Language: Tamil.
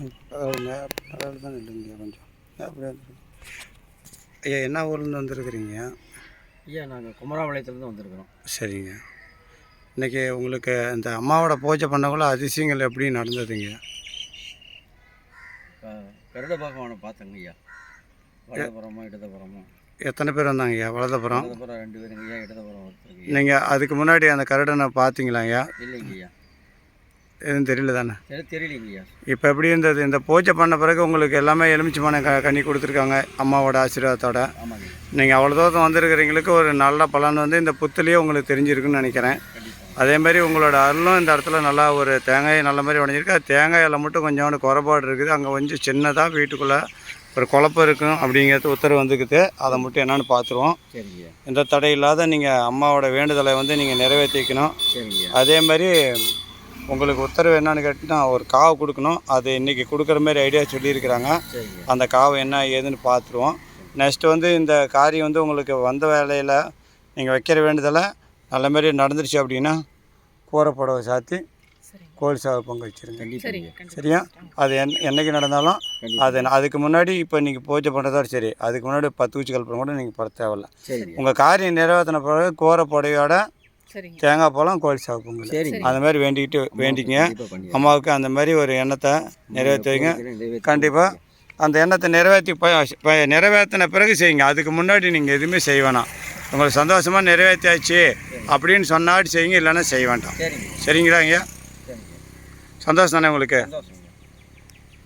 பரவாயில்ல தான் இல்லைங்க கொஞ்சம். அப்படியே ஐயா என்ன ஊர்லேருந்து வந்திருக்கிறீங்க? ஐயா நாங்கள் குமராபாளையத்துலேருந்து வந்திருக்கிறோம். சரிங்க. இன்றைக்கி உங்களுக்கு இந்த அம்மாவோட பூஜை பண்ணக்குள்ள அதிசயங்கள் எப்படி நடந்ததுங்க? கருட பகவானை பார்த்தேங்க ஐயா. வலதுபுறமோ இடதுபுறமோ. எத்தனை பேர் வந்தாங்க ஐயா? வலதுபுறம்? ரெண்டு பேருங்க ஐயா இடதுபுறம் நீங்கள் அதுக்கு முன்னாடி அந்த கருடனை பார்த்தீங்களா ஐயா? இல்லைங்க ஐயா. எதுவும் தெரியல தானே? சரி தெரியலைங்க ஐயா இப்போ எப்படி இருந்தது? இந்த பூஜை பண்ண பிறகு உங்களுக்கு எல்லாமே எலுமிச்சமான க கண்ணி கொடுத்துருக்காங்க அம்மாவோட ஆசீர்வாதத்தோட. நீங்கள் அவ்வளோ தூரம் வந்திருக்கிறவங்களுக்கு ஒரு நல்ல பலன் வந்து இந்த புத்துலேயே உங்களுக்கு தெரிஞ்சிருக்குன்னு நினைக்கிறேன். அதே மாதிரி உங்களோட அருளும் இந்த இடத்துல நல்லா ஒரு தேங்காய் நல்ல மாதிரி உடஞ்சிருக்கு. அது தேங்காயில் மட்டும் கொஞ்சோண்டு குறைபாடு இருக்குது. அங்கே கொஞ்சம் சின்னதாக வீட்டுக்குள்ளே ஒரு குழப்பம் இருக்கும் அப்படிங்கிறது உத்தரவு வந்துக்குது. அதை மட்டும் என்னென்னு பார்த்துருவோம் எந்த தடை இல்லாத நீங்கள் அம்மாவோட வேண்டுதலை வந்து நீங்கள் நிறைவேற்றிக்கணும் அதே மாதிரி உங்களுக்கு உத்தரவு என்னன்னு கேட்டிங்கன்னா ஒரு காவு கொடுக்கணும். அது இன்றைக்கி கொடுக்குற மாதிரி ஐடியா சொல்லியிருக்கிறாங்க. அந்த காவு என்ன ஏதுன்னு பார்த்துருவோம் நெக்ஸ்ட் வந்து இந்த காரியம் வந்து உங்களுக்கு வந்த வேலையில் நீங்கள் வைக்கிற வேண்டுதலை நல்ல மாதிரி நடந்துருச்சு அப்படின்னா கூரை புடவை சாத்தி கோழி சாவை பொங்க வச்சுருங்க. சரியா? அது என் என்னைக்கு நடந்தாலும் அது அதுக்கு முன்னாடி இப்போ நீங்கள் பூஜை பண்ணுறதோட சரி அதுக்கு முன்னாடி பத்து ஊச்சி கல்பனை கூட நீங்கள் பட தேவையில்ல. உங்கள் காரியம் நிறைவேற்றின பிறகு கூரை புடவையோட தேங்காய் பழம் கோழி சரிங்க. அந்த மாதிரி வேண்டிக்கிட்டு பண்ணிடுறேன். அம்மாவுக்கு அந்த மாதிரி ஒரு எண்ணத்தை நிறைவேற்றி வைங்க நிறைவேற்றி கண்டிப்பாக அந்த எண்ணத்தை நிறைவேற்றி நிறைவேற்றின பிறகு செய்யுங்க. அதுக்கு முன்னாடி நீங்கள் எதுவுமே செய்ய வேணாம். உங்களுக்கு சந்தோஷமாக நிறைவேற்றியாச்சு அப்படின்னு சொன்னாடி செய்யுங்க இல்லைன்னா செய்ய வேண்டாம். சரிங்க. சரிங்களா ஐயா? சந்தோஷம் தானே உங்களுக்கு?